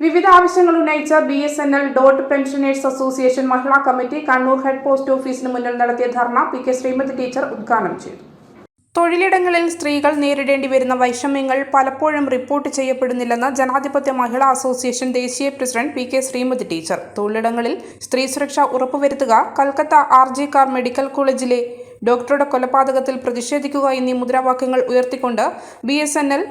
വിവിധ ആവശ്യങ്ങൾ ഉന്നയിച്ച B S N L dot pensioners association Mahila committee Kannur head post ഓഫീസിന് മുന്നിൽ നടത്തിയ dharna P K Sreemathi teacher ഉദ്ഘാടനം ചെയ്തു. തൊഴിലിടങ്ങളിൽ സ്ത്രീകൾ നേരിടേണ്ടി വരുന്ന വൈഷമ്യങ്ങൾ പലപ്പോഴും റിപ്പോർട്ട് ചെയ്യപ്പെടുന്നില്ലെന്ന് ജനാധിപത്യ മഹിളാ അസോസിയേഷൻ ദേശീയ president P K Sreemathi teacher. തൊഴിലിടങ്ങളിൽ സ്ത്രീ സുരക്ഷ ഉറപ്പുവരുത്തുക Calcutta R G Kar medical കോളേജിലെ ഡോക്ടറുടെ കൊലപാതകത്തിൽ പ്രതിഷേധിക്കുക എന്നീ മുദ്രാവാക്യങ്ങൾ ഉയർത്തിക്കൊണ്ട് B S N L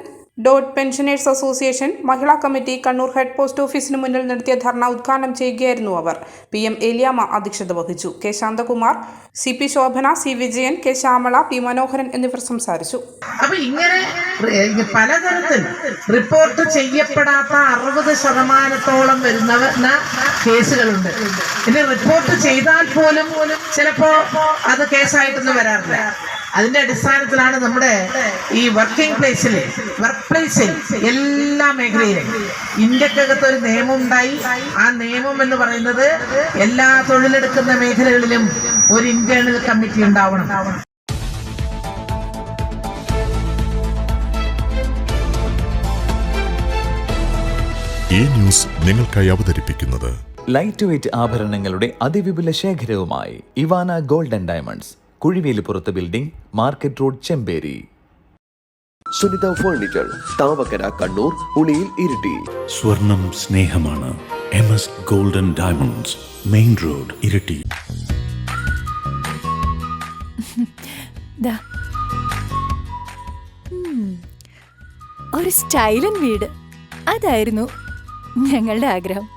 dot pensioners association Mahila committee Kannur head post ഓഫീസിന് മുന്നിൽ നടത്തിയ ധർണ ഉദ്ഘാടനം ചെയ്യുകയായിരുന്നു അവർ. പി എം എലിയാമ അധ്യക്ഷത വഹിച്ചു. K Santhakumar C P Sobhana C Vijayan K Shyamala P Manoharan എന്നിവർ സംസാരിച്ചു. ഇങ്ങനെ പലതരത്തിൽ റിപ്പോർട്ട് ചെയ്യപ്പെടാത്ത അറുപത് ശതമാനത്തോളം വരുന്ന കേസുകളുണ്ട്. ഇനി റിപ്പോർട്ട് ചെയ്താൽ പോലും ചിലപ്പോ അത് കേസായിട്ടൊന്നും വരാറില്ല. അതിന്റെ അടിസ്ഥാനത്തിലാണ് നമ്മുടെ ഈ വർക്കിംഗ് പ്ലേസിൽ വർക്ക് പ്ലേസിൽ എല്ലാ മേഖലയിലും ഇന്ത്യക്കകത്ത് ഒരു നിയമം ഉണ്ടായി ആ നിയമം എന്ന് പറയുന്നത് എല്ലാ തൊഴിലെടുക്കുന്ന മേഖലകളിലും ഒരു ഇന്റേണൽ കമ്മിറ്റി ഉണ്ടാവണം. ഈ ന്യൂസ് നിങ്ങൾക്കായി അവതരിപ്പിക്കുന്നത് ലൈറ്റ് വെയ്റ്റ് ആഭരണങ്ങളുടെ അതിവിപുല ശേഖരവുമായി Ivana golden diamonds. കുഴിവേലിപ്പുറത്ത് building market road Chemperi. Sunitha furniture Thavakkara Kannur Uliyil Iritty. സ്വർണം സ്നേഹമാണ്. M S golden diamonds main road Iritty. ഒരു സ്റ്റൈലൻ വീട്. അതായിരുന്നു ഞങ്ങളുടെ ആഗ്രഹം.